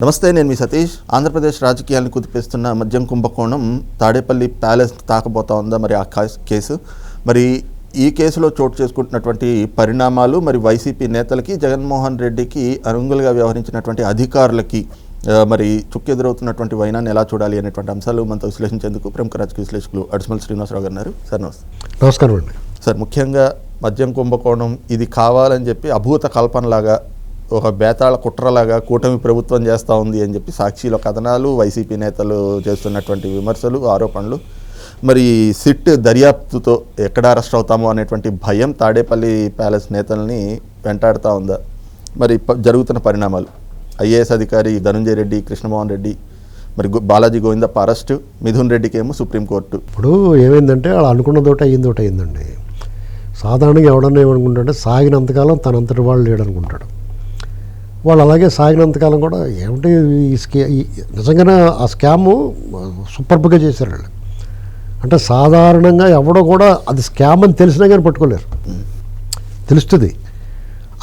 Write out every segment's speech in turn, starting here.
నమస్తే నేను మీ సతీష్. ఆంధ్రప్రదేశ్ రాజకీయాలను కుదిపేస్తున్న మద్యం కుంభకోణం తాడేపల్లి ప్యాలెస్ తాకబోతా ఉందా మరి ఆ కాస్- మరి ఈ కేసులో చోటు చేసుకుంటున్నటువంటి పరిణామాలు మరి వైసీపీ నేతలకి జగన్మోహన్ రెడ్డికి అనుగులుగా వ్యవహరించినటువంటి అధికారులకి మరి చుక్కెదురవుతున్నటువంటి వైనాన్ని ఎలా చూడాలి అనేటువంటి అంశాలు మనతో విశ్లేషించేందుకు ప్రముఖ రాజకీయ విశ్లేషకులు అడిసిమల్ శ్రీనివాసరావు గారు ఉన్నారు. సార్ నమస్తే. నమస్కారం అండి. సార్ ముఖ్యంగా మద్యం కుంభకోణం ఇది కావాలని చెప్పి అభూత కల్పనలాగా ఒక బేతాళ కుట్రలాగా కూటమి ప్రభుత్వం చేస్తూ ఉంది అని చెప్పి సాక్షిలో కథనాలు వైసీపీ నేతలు చేస్తున్నటువంటి విమర్శలు ఆరోపణలు. మరి సిట్ దర్యాప్తుతో ఎక్కడ అరెస్ట్ అవుతామో అనేటువంటి భయం తాడేపల్లి ప్యాలెస్ నేతల్ని వెంటాడుతూ ఉందా? మరి ప- జరుగుతున్న పరిణామాలు. ఐఏఎస్ అధికారి ధనుంజయ రెడ్డి కృష్ణమోహన్ రెడ్డి మరి బాలాజీ గోవిందప్ప అరెస్టు మిథున్ రెడ్డికి ఏమో సుప్రీంకోర్టు. ఇప్పుడు ఏమైందంటే వాళ్ళు అనుకున్న తోట అయ్యింది తోట అయ్యిందండి. సాధారణంగా ఎవడన్నా ఏమనుకుంటాడంటే సాగినంతకాలం తనంతటి వాళ్ళు లేడనుకుంటాడు. వాళ్ళు అలాగే సాగినంతకాలం కూడా ఏమిటి ఈ స్కే ఈ నిజంగానే ఆ స్కాము సూపర్బ్గా చేశారు వాళ్ళు. అంటే సాధారణంగా ఎవడో కూడా అది స్కామ్ అని తెలిసినా కానీ పట్టుకోలేరు. తెలుస్తుంది.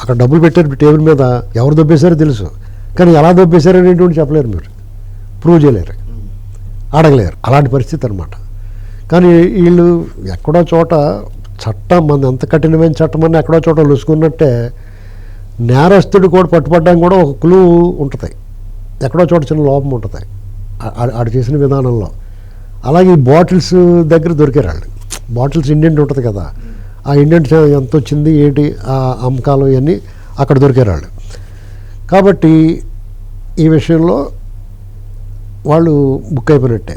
అక్కడ డబ్బులు పెట్టారు టేబుల్ మీద ఎవరు దొబ్బేశారో తెలుసు. కానీ ఎలా దొబ్బేశారో అనేటువంటి చెప్పలేరు మీరు. ప్రూవ్ చేయలేరు. అడగలేరు. అలాంటి పరిస్థితి అనమాట కానీ వీళ్ళు ఎక్కడో చోట చట్టం మన ఎంత కఠినమైన చట్టం అని ఎక్కడో చోట లుసుకున్నట్టే నేరస్తుడు కూడా పట్టుపడ్డానికి కూడా ఒక క్లూ ఉంటుంది. ఎక్కడో చోట చిన్న లోపం ఉంటుంది. ఆడు చేసిన విధానంలో. అలాగే ఈ బాటిల్స్ దగ్గర దొరికారు వాళ్ళు బాటిల్స్ ఇండెంట్ ఉంటుంది కదా. ఆ ఇండెంట్ ఎంత వచ్చింది ఏంటి ఆ అమ్మకాలు ఇవన్నీ అక్కడ దొరికారు వాళ్ళు కాబట్టి ఈ విషయంలో వాళ్ళు బుక్ అయిపోయినట్టే.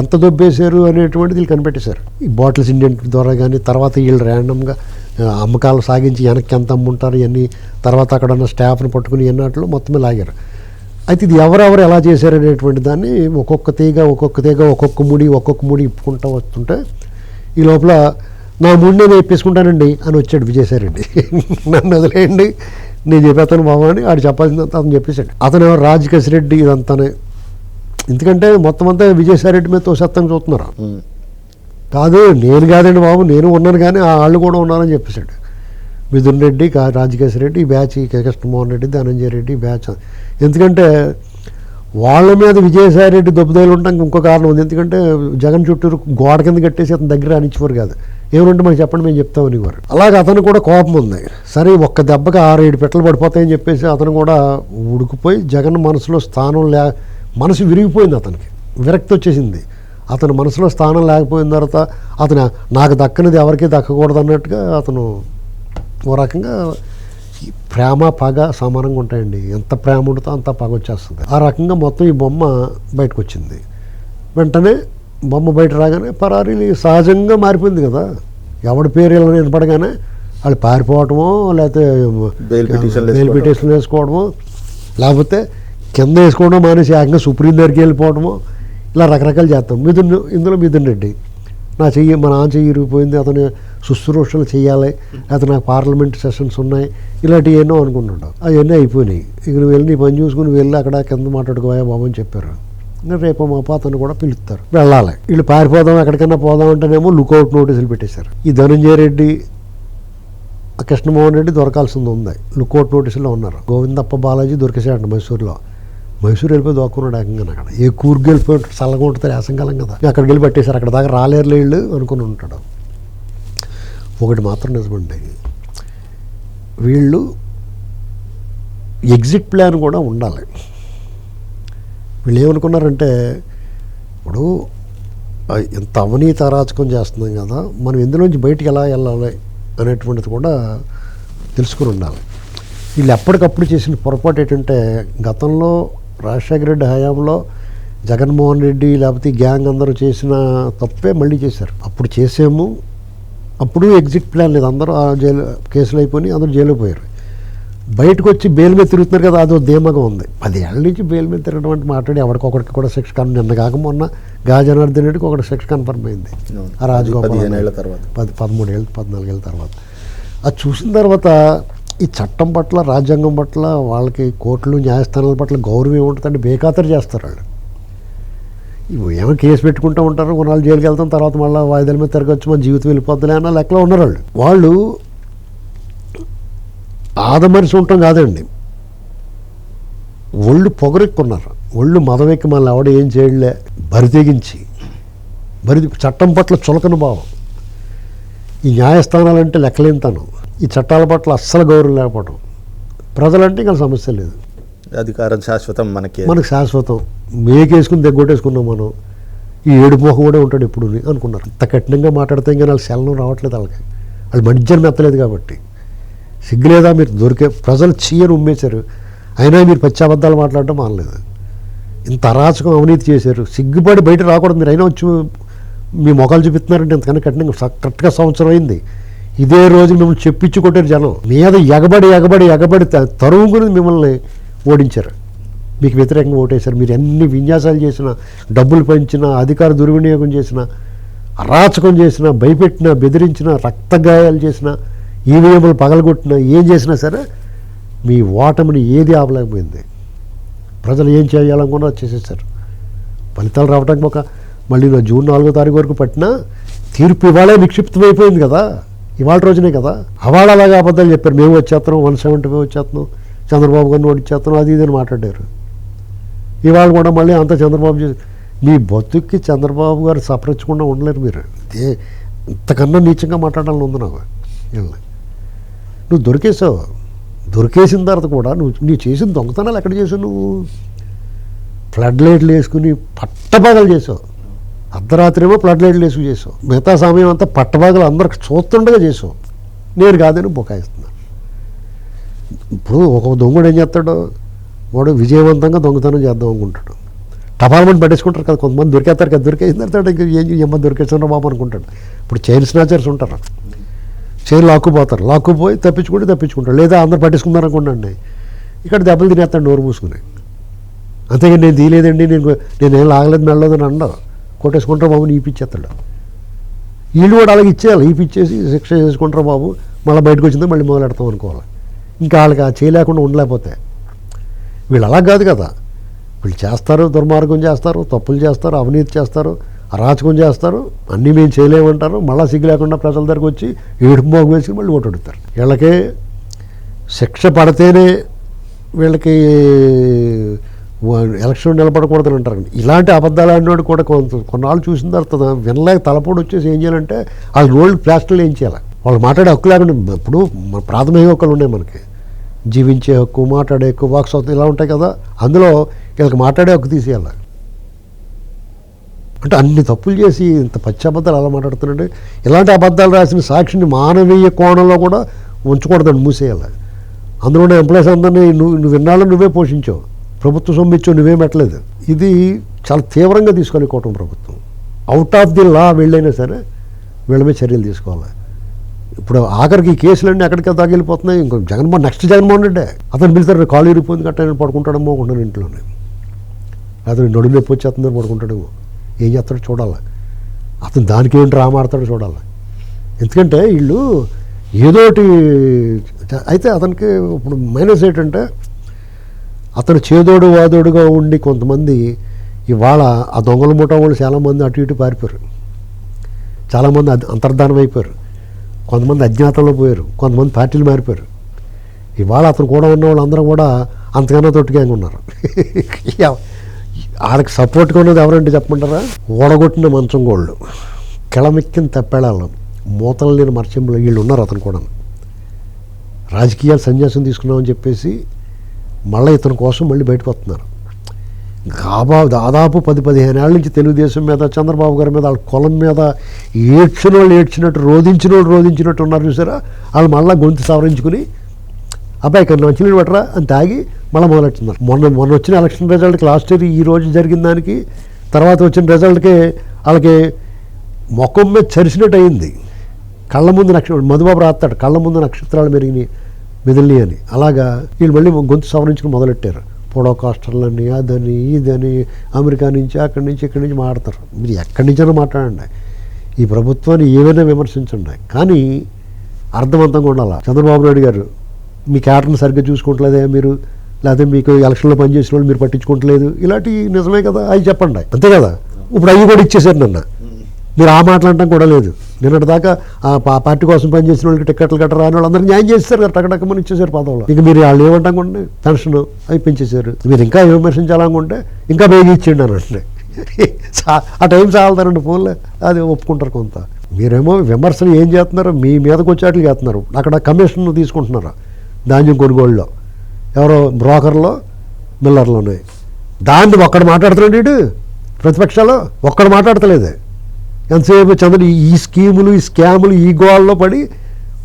ఎంత దొబ్బేశారు అనేటువంటిది వీళ్ళు కనిపెట్టేశారు. ఈ బాటిల్స్ ఇండియన్ ద్వారా కానీ తర్వాత వీళ్ళు ర్యాండమ్గా అమ్మకాలు సాగించి వెనక్కి ఎంత అమ్ముంటారు ఇవన్నీ తర్వాత అక్కడ ఉన్న స్టాఫ్ని పట్టుకుని ఎన్నట్లు మొత్తమే లాగారు. అయితే ఇది ఎవరెవరు ఎలా చేశారు అనేటువంటి దాన్ని ఒక్కొక్క తీగ ఒక్కొక్క తీగ ఒక్కొక్క ముడి ఒక్కొక్క ముడి ఇప్పుకుంటూ వస్తుంటే ఈ లోపల నా ముడి నేను ఇప్పేసుకుంటానండి అని వచ్చాడు విజయసాయిరెడ్డి. నన్ను వదిలేయండి నేను చెప్పేస్తాను బాబా అని ఆడు చెప్పాల్సిందంత అతను చెప్పేశాడు. అతను రాజకేశ్ రెడ్డి ఇదంతానే. ఎందుకంటే మొత్తం అంతా విజయసాయిరెడ్డి మీద తోసేత్తం చూస్తున్నారు. కాదు నేను కాదండి బాబు నేను ఉన్నాను కానీ ఆ వాళ్ళు కూడా ఉన్నారని చెప్పేశాడు. మిథున్ రెడ్డి కా రెడ్డి ఈ బ్యాచ్ ఈ కృష్ణమోహన్ రెడ్డి ధనంజయ రెడ్డి బ్యాచ్ ఎందుకంటే వాళ్ళ మీద విజయసాయి రెడ్డి దెబ్బతలు ఉండడానికి ఇంకో కారణం ఉంది. ఎందుకంటే జగన్ చుట్టూరు గోడ కింద కట్టేసి అతని దగ్గర రానిచ్చేవారు కాదు. ఏమంటే మాకు చెప్పండి మేము చెప్తామని వారు అలాగే అతను కూడా కోపం ఉంది. సరే ఒక్క దెబ్బకి ఆరు ఏడు పెట్టలు పడిపోతాయని చెప్పేసి అతను కూడా ఉడికిపోయి జగన్ మనసులో స్థానం లే మనసు విరిగిపోయింది అతనికి. విరక్తి వచ్చేసింది. అతని మనసులో స్థానం లేకపోయిన తర్వాత అతను నాకు దక్కనిది ఎవరికీ దక్కకూడదు అన్నట్టుగా అతను ఓ రకంగా ప్రేమ పగ సమానంగా ఉంటాయండి. ఎంత ప్రేమ ఉంటుందో అంత పగ వచ్చేస్తుంది. ఆ రకంగా మొత్తం ఈ బొమ్మ బయటకు వచ్చింది వెంటనే బొమ్మ బయట రాగానే పరారీ సహజంగా మారిపోయింది కదా. ఎవడి పేరు ఇలా వినపడగానే వాళ్ళు పారిపోవటమో లేకపోతే బెయిల్. పిటిషన్లు వేసుకోవడమో లేకపోతే కింద వేసుకోవడం మానేసి ఏకంగా సుప్రీం దగ్గరికి వెళ్ళిపోవడమో ఇలా రకరకాలు చేస్తాం. మిథున్ ఇందులో మిథున్ రెడ్డి. నా చెయ్యి మా నాన్న చెయ్యి ఇరిగిపోయింది అతను శుశ్రూషలు చేయాలి లేకపోతే నాకు పార్లమెంట్ సెషన్స్ ఉన్నాయి ఇలాంటివి ఎన్నో అనుకుంటుంటాం. అవన్నీ అయిపోయినాయి. ఇక నువ్వు వెళ్ళి నీ పని చూసుకుని వెళ్ళి అక్కడ కింద మాట్లాడుకోయా బాబు అని చెప్పారు. ఇంకా రేపు మా అతను కూడా పిలుస్తారు. వెళ్ళాలి. వీళ్ళు పారిపోదాం ఎక్కడికైనా పోదాం అంటేనేమో లుకౌట్ నోటీసులు పెట్టేశారు. ఈ ధనంజయ రెడ్డి ఆ కృష్ణమోహన్ రెడ్డి దొరకాల్సింది ఉంది. లుకౌట్ నోటీసులో ఉన్నారు. గోవిందప్ప బాలాజీ దొరికేసాడంట మైసూర్లో. మైసూర్ వెళ్ళిపోయి దొక్కున్నాడు ఏకంగా అక్కడ. ఏ కూర్కి వెళ్ళిపోయి చల్లగా ఉంటుంది వేసంకాలం కదా. అక్కడికి వెళ్ళి పట్టేశారు. అక్కడ దాకా రాలేరు వీళ్ళు అనుకుని ఉంటాడు. ఒకటి మాత్రం నిజమండి. వీళ్ళు ఎగ్జిట్ ప్లాన్ కూడా ఉండాలి. వీళ్ళు ఏమనుకున్నారంటే ఇప్పుడు ఎంత ఇంత అవినీతి అరాచకం చేస్తున్నాం కదా మనం ఇందులోంచి బయటికి ఎలా వెళ్ళాలి అనేటువంటిది కూడా తెలుసుకుని ఉండాలి. వీళ్ళు ఎప్పటికప్పుడు చేసిన పొరపాటు ఏంటంటే గతంలో రాజశేఖర రెడ్డి హయాంలో జగన్మోహన్ రెడ్డి లేకపోతే గ్యాంగ్ అందరూ చేసిన తప్పే మళ్ళీ చేశారు. అప్పుడు చేసాము. అప్పుడు ఎగ్జిట్ ప్లాన్ లేదు. అందరూ ఆ జైలు కేసులు అయిపోయి అందరూ జైలు పోయారు. బయటకు వచ్చి బెయిల్ మీద తిరుగుతున్నారు కదా అదో ధీమగా ఉంది. పదేళ్ళ నుంచి బెయిల్ మీద తిరగడం అంటే మాట్లాడి ఎవరికొకరికి కూడా శిక్ష కన్ నిన్న కాక మొన్న గా జనార్దన్ రెడ్డికి ఒకటి శిక్ష కన్ఫర్మ్ అయింది. ఆ రాజగోపాల్ పదిహేను ఏళ్ళ తర్వాత. పది పదమూడేళ్ళు పద్నాలుగేళ్ళ తర్వాత. అది చూసిన తర్వాత ఈ చట్టం పట్ల రాజ్యాంగం పట్ల వాళ్ళకి కోర్టులు న్యాయస్థానాల పట్ల గౌరవం ఏముంటుందంటే బేఖాతరు చేస్తారు వాళ్ళు. ఏమో కేసు పెట్టుకుంటూ ఉంటారు కొన్నాళ్ళు జైలుకి వెళ్తాం తర్వాత మళ్ళీ వాయిదాల మీద తిరగచ్చు మన జీవితం వెళ్ళిపోద్దులే అన్న లెక్కలో ఉన్నారు వాళ్ళు. వాళ్ళు ఆదమరిచి ఉంటాం కాదండి. ఒళ్ళు పొగరెక్కున్నారు. ఒళ్ళు మదవెక్కి మళ్ళీ ఎవడ ఏం చేయలే బరి తెగించి బరి చట్టం పట్ల చులకన భావం. ఈ న్యాయస్థానాలంటే లెక్కలేంతనం ఈ చట్టాల పట్ల అస్సలు గౌరవం లేకపోవడం ప్రజలంటే ఇంకా సమస్య లేదు. అధికారం శాశ్వతం మనకి. మనకు శాశ్వతం. మేకేసుకుని దగ్గొట్టేసుకున్నాం మనం. ఈ ఏడు మోహం కూడా ఉంటాడు ఎప్పుడు అనుకున్నారు. అంత కఠినంగా మాట్లాడితే ఇంకా నాకు శలనం రావట్లేదు వాళ్ళకి. వాళ్ళు మధ్యాహ్నం మెత్తలేదు కాబట్టి. సిగ్గులేదా మీరు దొరికే ప్రజలు చీయని ఉమ్మేశారు. అయినా మీరు పచ్చి అబద్ధాలు మాట్లాడడం మానలేదు. ఇంత అరాచకం అవినీతి చేశారు. సిగ్గుపడి బయట రాకూడదు. మీరు అయినా వచ్చి మీ మొఖాలు చూపిస్తున్నారంటే ఇంతకన్నా కఠినంగా కరెక్ట్గా సంవత్సరం అయింది. ఇదే రోజు మిమ్మల్ని చెప్పించుకుంటారు జనం మీద ఎగబడి ఎగబడి ఎగబడి త- తరువుకుని మిమ్మల్ని ఓడించారు. మీకు వ్యతిరేకంగా ఓటేశారు. మీరు ఎన్ని విన్యాసాలు చేసినా డబ్బులు పెంచినా అధికార దుర్వినియోగం చేసినా అరాచకం చేసినా భయపెట్టినా బెదిరించినా రక్తగాయాలు చేసినా ఈవీఎంలు పగలగొట్టినా ఏం చేసినా సరే మీ ఓటమిని ఏది ఆపలేకపోయింది. ప్రజలు ఏం చేయాలనుకున్నా చేసేసారు ఫలితాలు రావడానికి ఒక మళ్ళీ నా జూన్ నాలుగో తారీఖు వరకు పట్టినా తీర్పు ఇవాళే నిక్షిప్తమైపోయింది కదా. ఇవాళ రోజునే కదా. అవాళ అలాగా అబద్ధాలు చెప్పారు. మేము వచ్చేస్తున్నాం వన్ సెవెంటీ ఫైవ్ వచ్చేస్తున్నాం చంద్రబాబు గారిని ఓడిచ్చేస్తున్నాం అది ఇది అని మాట్లాడారు. ఇవాళ కూడా మళ్ళీ అంత చంద్రబాబు చేసి మీ బతుక్కి చంద్రబాబు గారు సపరించకుండా ఉండలేరు మీరు. ఇదే ఇంతకన్నా నీచంగా మాట్లాడాలని ఉంది నాకు. నువ్వు దొరికేసావు దొరికేసిన తర్వాత కూడా నువ్వు నీ చేసిన దొంగతనాలు ఎక్కడ చేసావు నువ్వు? ఫ్లడ్ లైట్లు వేసుకుని పట్టపగలు చేసావు అర్ధరాత్రేమో ఫ్లడ్ లైట్లు వేసుకు చేసావు. మిగతా సమయం అంతా పట్టపగలు అందరికి చూస్తుండగా చేసావు. నేను కాదని బుకాయిస్తున్నాను ఇప్పుడు ఒక దొంగడు ఏం చేస్తాడు? వాడు విజయవంతంగా దొంగతనం చేద్దాం అనుకుంటాడు. టపాల్మెంట్ పట్టేసుకుంటారు కదా కొంతమంది దొరికేస్తారు కదా దొరికేసిన తర్వాత ఇంకా ఏం ఏమో దొరికేస్తున్నారు బాబు అనుకుంటాడు. ఇప్పుడు చైన్ స్నాచర్స్ ఉంటారు. చైన్ లాక్కుపోతారు. లాక్కుపోయి తప్పించుకుంటే తప్పించుకుంటారు. లేదా అందరు పట్టేసుకున్నారు అనుకోండి ఇక్కడ దెబ్బలు తినేస్తాడు నోరు మూసుకుని. అంతేగా నేను తీయలేదండి నేను నేనేం లాగలేదు మెళ్ళలేదని అన్నారు. కొట్టేసుకుంటారు బాబు నీ ఇప్పించేస్తాడు వీళ్ళు కూడా అలాగే ఇచ్చేయాలి. ఇప్పించేసి శిక్ష చేసుకుంటారు బాబు. మళ్ళీ బయటకు వచ్చిందో మళ్ళీ మొదలెడతాం అనుకోవాలి. ఇంకా వాళ్ళకి ఆ చేయలేకుండా ఉండలేకపోతే వీళ్ళు అలా కాదు కదా. వీళ్ళు చేస్తారు దుర్మార్గం చేస్తారు తప్పులు చేస్తారు అవినీతి చేస్తారు అరాచకం చేస్తారు అన్నీ మేము చేయలేమంటారు. మళ్ళీ సిగ్గు లేకుండా ప్రజల దగ్గరకు వచ్చి ఏడుపు మోగం వేసి మళ్ళీ ఓటు అడుగుతారు. వీళ్ళకి శిక్ష పడితేనే వీళ్ళకి ఎలక్షన్ నిలబడకూడదని అంటారు ఇలాంటి అబద్ధాలు అన్నాడు కూడా కొంత కొన్నాళ్ళు చూసిన తర్వాత వినలేక తలపోడు వచ్చేసి ఏం చేయాలంటే వాళ్ళ రోడ్లు ప్లాస్టర్లు ఏం చేయాలి? వాళ్ళు మాట్లాడే హక్కు లేకుండా ఇప్పుడు ప్రాథమిక హక్కులు ఉన్నాయి మనకి. జీవించే హక్కు మాట్లాడే హక్కు వాక్ స్వాతంత్రం ఇలా ఉంటాయి కదా. అందులో వీళ్ళకి మాట్లాడే హక్కు తీసేయాలి. అంటే అన్ని తప్పులు చేసి ఇంత పచ్చి అబద్ధాలు అలా మాట్లాడుతున్నాడు. ఇలాంటి అబద్ధాలు రాసిన సాక్షిని మానవీయ కోణంలో కూడా ఉంచకూడదని మూసేయాలి. అందులోనే ఎంప్లాయీస్ అందరినీ నువ్వు నువ్వు విన్నాళ్ళు నువ్వే పోషించావు. ప్రభుత్వ సొమ్ము ఇచ్చావు పెట్టలేదు. ఇది చాలా తీవ్రంగా తీసుకోవాలి కూటమి ప్రభుత్వం. అవుట్ ఆఫ్ ది లా వెళ్ళైనా సరే వీళ్ళ మీద చర్యలు తీసుకోవాలి. ఇప్పుడు ఆఖరికి ఈ కేసులన్నీ ఎక్కడికి తగిలిపోతున్నాయి ఇంకో జగన్మోహన్ నెక్స్ట్ జగన్మోహన్ రెడ్డే. అతను పిలుస్తారు కాలు ఇరిపోయింది కట్ట ఆయన పడుకుంటాడేమో ఇంట్లోనే. అతను నడుము నొప్పి వచ్చేస్తుందని పడుకుంటాడేమో. ఏం చేస్తాడో చూడాలి. అతను దానికి ఏంటి రామాడతాడో చూడాలి. ఎందుకంటే వీళ్ళు ఏదోటి అయితే అతనికి ఇప్పుడు మైనస్ ఏంటంటే అతను చేదోడు వాదోడుగా ఉండి కొంతమంది ఇవాళ ఆ దొంగల ముఠ వాళ్ళు చాలామంది అటు ఇటు పారిపోయారు. చాలామంది అద్- అంతర్ధానం అయిపోయారు. కొంతమంది అజ్ఞాతంలో పోయారు. కొంతమంది పార్టీలు మారిపోయారు. ఇవాళ అతను కూడా ఉన్న వాళ్ళందరూ కూడా అంతకన్నా తొట్టుగా ఉన్నారు. వాళ్ళకి సపోర్ట్గా ఉన్నది ఎవరంటే చెప్పమంటారా? ఓడగొట్టిన మంచం గోళ్ళు కిళమిక్కిన తప్పేళాలను మూతలు లేని మర్చెంబులు వీళ్ళు ఉన్నారు అతను కూడా రాజకీయాలు సన్యాసం తీసుకున్నామని చెప్పేసి మళ్ళీ ఇతని కోసం మళ్ళీ బయటకు వస్తున్నారు. గాబా దాదాపు పది పదిహేను ఏళ్ళ నుంచి తెలుగుదేశం మీద చంద్రబాబు గారి మీద వాళ్ళ కులం మీద ఏడ్చిన వాళ్ళు ఏడ్చినట్టు రోధించిన వాళ్ళు రోధించినట్టు ఉన్నారు చూసారా? వాళ్ళు మళ్ళీ గొంతు సవరించుకుని అబ్బాయి ఇక్కడ మంచినీళ్ళు పట్టరా అని తాగి మళ్ళీ మొదలెట్టున్నారు మొన్న మొన్న వచ్చిన ఎలక్షన్ రిజల్ట్కి లాస్ట్ ఇయర్ ఈ రోజు జరిగిన దానికి తర్వాత వచ్చిన రిజల్ట్కి వాళ్ళకి ముఖం మీద చరిసినట్టు అయింది. కళ్ళ ముందు నక్షత్రం మధుబాబు రాస్తాడు కళ్ళ ముందు నక్షత్రాలు మెరిగినాయి. మెదిలినాయి అని. అలాగా వీళ్ళు మళ్ళీ గొంతు సవరించుకుని మొదలెట్టారు. పొడో కాస్టర్లని అదని ఇదని అమెరికా నుంచి అక్కడి నుంచి ఇక్కడి నుంచి మాట్లాడతారు. మీరు ఎక్కడి నుంచైనా మాట్లాడండి. ఈ ప్రభుత్వాన్ని ఏమైనా విమర్శించండి. కానీ అర్థవంతంగా ఉండాలి? చంద్రబాబు నాయుడు గారు మీ క్యాటర్ని సరిగ్గా చూసుకోవట్లేదే మీరు? లేకపోతే మీకు ఎలక్షన్లో పనిచేసిన వాళ్ళు మీరు పట్టించుకోవట్లేదు ఇలాంటివి నిజమే కదా? అవి చెప్పండి. అంతే కదా? ఇప్పుడు అవి కూడా ఇచ్చేసారు నన్ను. మీరు ఆ మాట్లాడటం కూడా లేదు. నిన్నటి దాకా ఆ పా- పార్టీ కోసం పనిచేసిన వాళ్ళకి టికెట్లు గట్రా రాని వాళ్ళందరూ న్యాయం చేస్తారు కదా టకటకమని ఇచ్చేసారు పదవులు ఇక మీరు వాళ్ళు ఏమంటాం పెన్షన్ అవి పెంచేశారు మీరు ఇంకా విమర్శించాలనుకుంటే ఇంకా బేగి ఇచ్చిండి అని అంటే ఆ టైం చాలతారండి ఫోన్లే. అది ఒప్పుకుంటారు కొంత. మీరేమో విమర్శలు ఏం చేస్తున్నారు? మీ మీదకి వచ్చేట్లు చేస్తున్నారు. అక్కడ కమిషన్ తీసుకుంటున్నారు? ధాన్యం కొనుగోళ్ళలో ఎవరో బ్రోకర్లో మిల్లర్లోనే. దాన్ని ఒక్కడు మాట్లాడుతున్నాడు ఇటు. ప్రతిపక్షాలు ఒక్కడు మాట్లాడతలేదు. ఎంతసేపు చంద్రుడు ఈ స్కీములు ఈ స్కాములు ఈ గోళ్ళలో పడి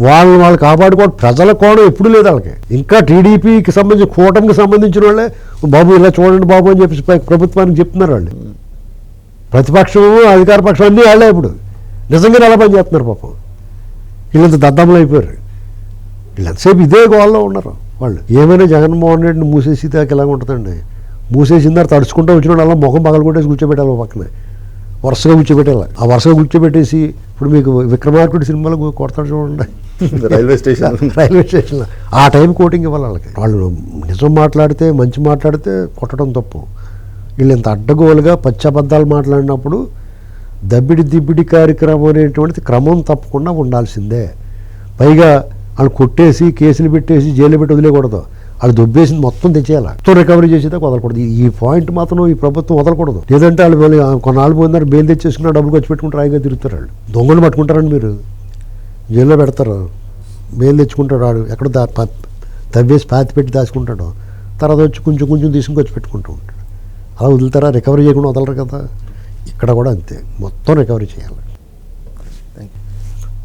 వాళ్ళని వాళ్ళు కాపాడుకోవడం ప్రజల కోణం ఎప్పుడు లేదు వాళ్ళకి. ఇంకా టీడీపీకి సంబంధించి కూటమికి సంబంధించిన వాళ్ళే బాబు ఇలా చూడండి బాబు అని చెప్పి ప్రభుత్వానికి చెప్తున్నారు వాళ్ళు. ప్రతిపక్షము అధికార పక్షం అన్నీ వాళ్ళే ఇప్పుడు. నిజంగానే అలా పని చేస్తున్నారు పాపం. వీళ్ళంత దద్దమ్మలు అయిపోయారు. వీళ్ళంతసేపు ఇదే గోల్లో ఉన్నారు వాళ్ళు. ఏమైనా జగన్మోహన్ రెడ్డిని మూసేసి దాకా ఎలా ఉంటుందండి మూసేసిన తర్వాత తడుచుకుంటూ వచ్చిన వాళ్ళు అలా ముఖం పగలు కూర్చోబెట్టాలి పక్కన. వరుసగా కూర్చోబెట్టాలి ఆ వరుసగా కూర్చోబెట్టేసి ఇప్పుడు మీకు విక్రమార్కుడి సినిమాలో కొడతాడు చూడండి. Railway station. రైల్వే స్టేషన్లో ఆ టైం కోటింగ్ ఇవ్వాలి వాళ్ళకి. వాళ్ళు నిజం మాట్లాడితే మంచి మాట్లాడితే కొట్టడం తప్పు. వీళ్ళు ఇంత అడ్డగోలుగా పచ్చబద్దాలు మాట్లాడినప్పుడు దబ్బిడి దిబ్బిడి కార్యక్రమం అనేటువంటిది క్రమం తప్పకుండా ఉండాల్సిందే. పైగా వాళ్ళు కొట్టేసి కేసులు పెట్టేసి జైలు పెట్టి వదిలేయకూడదు. వాళ్ళు దొబ్బేసింది మొత్తం తెచ్చేయాలి. మొత్తం రికవరీ చేసేదే వదలకూడదు. ఈ- పాయింట్ మాత్రం ఈ ప్రభుత్వం వదలకూడదు. లేదంటే వాళ్ళు మళ్ళీ కొన్నాళ్ళు పోయినారు బెయిల్ తెచ్చేసుకున్న డబ్బులు ఖర్చు పెట్టుకుంటారు హాయిగా తిరుగుతారు వాళ్ళు. దొంగలు పట్టుకుంటారండి మీరు. జైల్లో పెడతారు. బెయిల్ తెచ్చుకుంటాడు వాడు. ఎక్కడ దా తవ్వేసి పాతి పెట్టి దాచుకుంటాడు. తర్వాత వచ్చి కొంచెం కొంచెం తీసుకుని వచ్చి పెట్టుకుంటూ ఉంటాడు. అలా వదులుతారా? రికవరీ చేయకుండా వదలరు కదా. ఇక్కడ కూడా అంతే. మొత్తం రికవరీ చేయాలి.